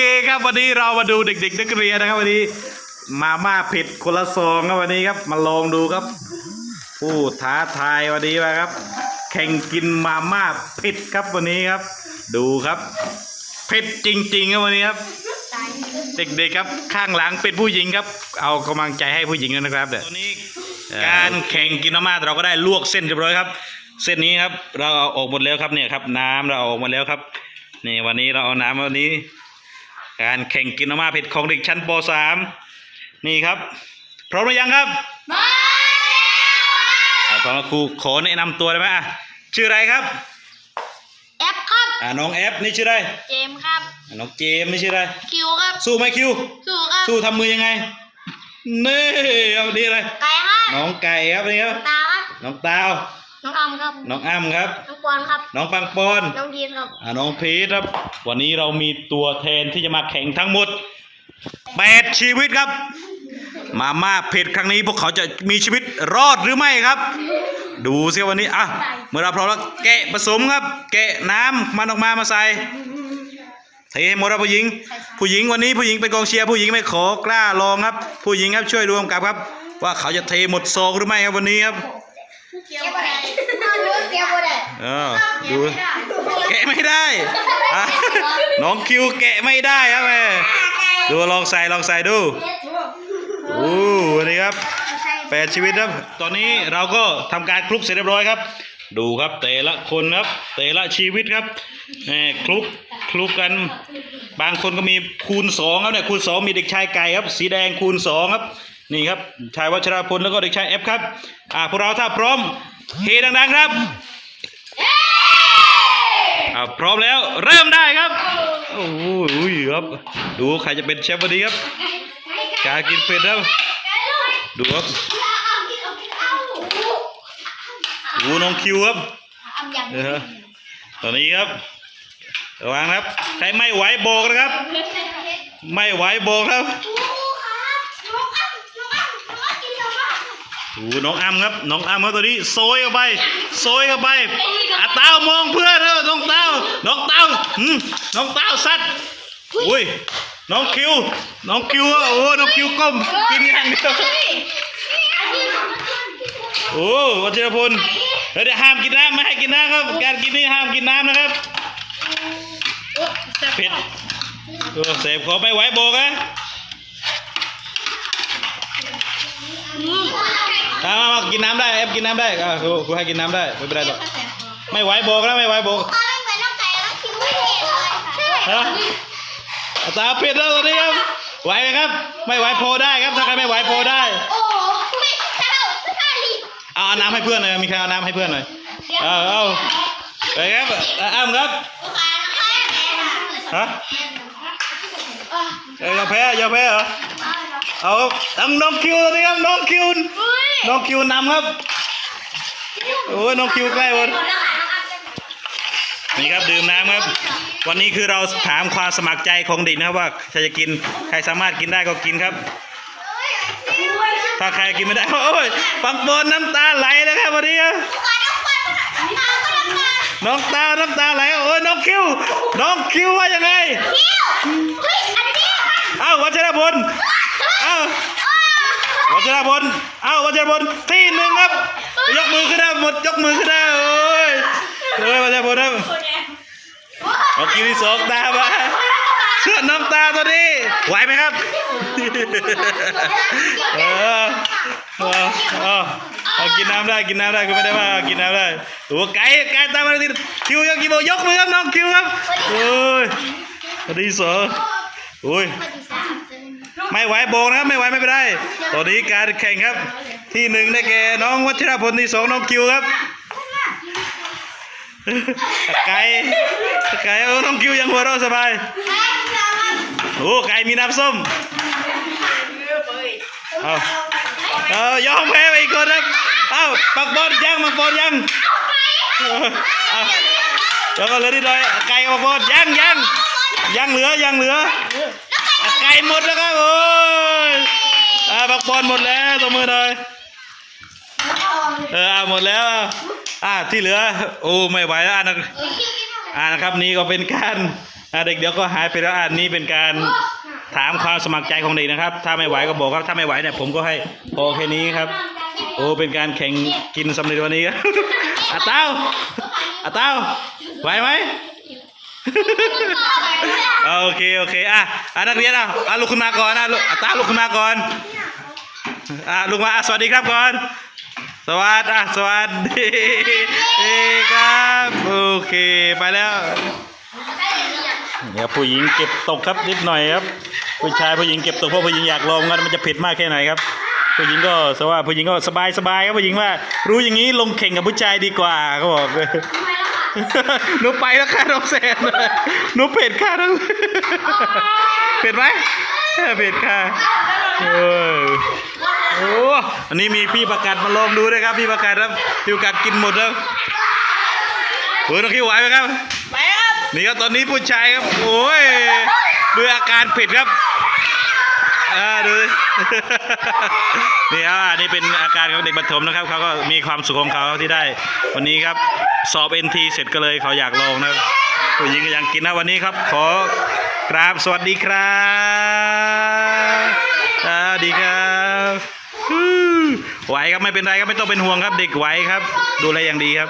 เคครับวันนี้เรามาดูเด็กๆนักเรียนนะครับ วันนี้ มาม่าเผ็ดคนละซองครับวันนี้ครับ มาลองดูครับ ผู้ท้าทายวันนี้มาครับ แข่งกินมาม่าเผ็ดครับวันนี้ครับ ดูครับเผ็ดจริงๆครับวันนี้ครับ เด็กๆครับข้างหลังเป็นผู้หญิงครับ เอากำลังใจให้ผู้หญิงด้วยนะครับเดี๋ยวตอนนี้การแข่งกินมาม่าเราก็ได้ลวกเส้นเรียบร้อยครับ เส้นนี้ครับ เราเอาออกหมดแล้วครับเนี่ยครับ น้ำเราเอาออกหมาแล้วครับนี่วันนี้เราเอาน้ำวันนี้ การแข่งกินมาม่าเผ็ดของเด็กชั้นป .3 นี่ครับ พร้อมหรือยังครับอ่าพร้อมแล้วครูขอแนะนำตัวได้ไหมอะชื่ออะไรครับแอปครับอ่าน้องแอฟนี่ชื่ออะไรเจมส์ครับอ่าน้องเจมส์นี่ชื่ออะไรคิวครับสู้ไหมคิว สู้ครับสู้ทำมือยังไงนี่เอาดีเลยไก่ครับน้องไก่ครับนี่ครับตาครับน้องตาว น้องออมครับ น้องอ้ำครับ น้องปอนครับ น้องปังปอนน้องดีนครับ อ่าน้องพีทครับ วันนี้เรามีตัวแทนที่จะมาแข่งทั้งหมดแปดชีวิตครับ มาม่าเผ็ดครั้งนี้พวกเขาจะมีชีวิตรอดหรือไม่ครับ ดูสิวันนี้อะเมื่อเราพร้อมแล้วแกะผสมครับ แกะน้ำมันออกมามาใส่เทให้หมดครับผู้หญิง ผู้หญิงวันนี้ผู้หญิงเป็นกองเชียร์ผู้หญิงไม่ขอกล้าลองครับ ผู้หญิงครับช่วยรวมกับครับ ว่าเขาจะเทหมดซองหรือไม่ครับวันนี้ครับ เกี่ยวอะไรเกี่ยวอะไรเออดู แกะไม่ได้อะน้องคิวแกะไม่ได้ครับแม่ดูลองใส่ลองใส่ดูโอ้วันนี้ครับแปดชีวิตครับ ตอนนี้เราก็ทำการคลุกเสร็จเรียบร้อยครับ ดูครับแต่ละคนครับแต่ละชีวิตครับแหมคลุกคลุกกัน บางคนก็มีคูณสองครับเนี่ยคูณสองมีเด็กชายไก่ครับ สีแดงคูณสองครับ นี่ครับชายวัชรพลแล้วก็เด็กชายเอฟครับ อ่าพวกเราถ้าพร้อมเฮดังๆครับอ่าพร้อมแล้วเริ่มได้ครับโอ้โหอุ้ยครับดูใครจะเป็นเชฟวันนี้ครับ การกินเผ็ดครับดูครับดูน้องคิวครับเออตอนนี้ครับระวังครับใครไม่ไหวโบกนะครับ ไม่ไหวโบกครับ ดูน้องอ้ำครับ น้องอ้ำครับตัวนี้โซยเข้าไปโซยเข้าไปอาเต้ามองเพื่อนครับน้องเต้า น้องเต้าอืมน้องเต้าสัตว์อุ้ยน้องคิว น้องคิวครับโอ้น้องคิวก้มกินอย่างเดียวโอ้วัชรพลเฮ้ยเดี๋ยวห้ามกินน้ำไม่ให้กินน้ำครับ การกินนี่ห้ามกินน้ำนะครับเผ็ดโอ้เสพขอไม่ไหวโบกนะ มามามากินน้ำได้เอฟกินน้ำได้อะครูครูให้กินน้ำได้ไม่เป็นไรหรอกไม่ไหวโบกนะไม่ไหวโบกฮะตาเผ็ดแล้วตอนนี้ครับไหวไหมครับ ไม่ไหวโพได้ครับถ้าใครไม่ไหวโพได้เอาเอาน้ำให้เพื่อนหน่อยมีใครเอาน้ำให้เพื่อนหน่อยเอาเอาไปครับเอาอ้ำครับฮะเอ้ยอย่าแพ้อย่าแพ้เหรอเอาตั้งน้องคิวตอนนี้ครับน้องคิว น้องคิวนำครับ โอ้ยน้องคิวใกล้หมดนี่ครับดื่มน้ำครับ วันนี้คือเราถามความสมัครใจของเด็กนะครับว่าใครจะกิน ใครสามารถกินได้ก็กินครับ ถ้าใครกินไม่ได้ โอ้ยปังปนน้ำตาไหลนะครับวันนี้ครับน้องตา น้ำตาไหล โอ้ยน้องคิว น้องคิวว่ายังไง เอ้าวัชรพลเอ้าวั ชรพลเอ้าวัชรพลที่หนึ่งครับ ยกมือขึ้นได้หมดยกมือขึ้นได้โอ้ยโอ้ยวัชรพลครับน้องคิวที่สองตามาเชื่อน้องตาตัวนี้ไหวไหมครับเออเออเอากินน้ำได้กินน้ำได้คุณไม่ได้ว่ากินน้ำได้โอ้ไก่ไก่ตามมาทีคิวยังกี่โมยกมือครับน้องคิวครับโอ้ยวันที่สอโอ้ย ไม่ไหวโบกนะครับไม่ไหวไม่เป็นไรตอนนี้การแข่งครับ ที่หนึ่งได้แก่น้องวัชรพลที่สองน้องคิวครับไก่ไก่เออน้องคิวยังหัวเราะสบายโอ้ไก่มีน้ำส้มเอาเอายอมแพ้ไปอีกคนครับเอาปักบอลยังปักบอลยังเอาแล้วก็เหลือนิดหน่อยไก่กับปักบอลยังยังยังเหลือยังเหลือ ไก่หมดแล้วครับโอ้ยอาบักบอลหมดแล้วตัวมือหน่อยเอออ่าหมดแล้วอ่าที่เหลือ โอ้ไม่ไหวแล้วอ่านะอ่านะครับนี่ก็เป็นการอะเด็กเดี๋ยวก็หายไปแล้วอันนี้เป็นการถามความสมัครใจของเด็กนะครับ ถ้าไม่ไหวก็บอกครับถ้าไม่ไหวเนี่ยผมก็ให้พอแค่นี้ครับ โอ้เป็นการแข่งกินสำเร็จวันนี้ครับอาเต้าอาเต้าไหวไหม โอเคโอเคอะอะนักเรียนอะอะลุกขึ้นมาก่อนอะลุกตาลุกขึ้นมาก่อนอะลุกมาอะสวัสดีครับก่อน สวัสดีอะสวัสดีครับโอเคไปแล้วเดี๋ยวผู้หญิงเก็บตกครับนิดหน่อยครับผู้ชายผู้หญิงเก็บตกเพราะผู้หญิงอยากลองกันมันจะเผ็ดมากแค่ไหนครับผู้หญิงก็สว่าผู้หญิงก็สบายสบายครับผู้หญิงว่า รู้อย่างนี้ลงแข่งกับผู้ชายดีกว่าเขาบอกเลย หนูไปแล้วค่ะน้องแซนหนูเผ็ดค่ะน้องเผ็ดไหมเผ็ดค่ะโอ้ยโอ้อันนี้มีพี่ประกาศมาลองดูด้วยครับ พี่ประกาศครับพี่ประกาศกินหมดแล้วโอ้ยน้องคิวไหวไหมครับไปครับนี่ครับตอนนี้ผู้ชายครับโอ้ยด้วยอาการเผ็ดครับ อ่าดูนี่ครับอันนี้เป็นอาการของเด็กประถมนะครับเขาก็มีความสุขของเขาที่ได้ วันนี้ครับสอบ NT เสร็จก็เลยเขาอยากลองนะผู้หญิงก็ยังกินนะวันนี้ครับ ขอกราบสวัสดีครับสวัสดีครับไหวครับไม่เป็นไรครับไม่ต้องเป็นห่วงครับ เด็กไหวครับ ดูแลอย่างดีครับ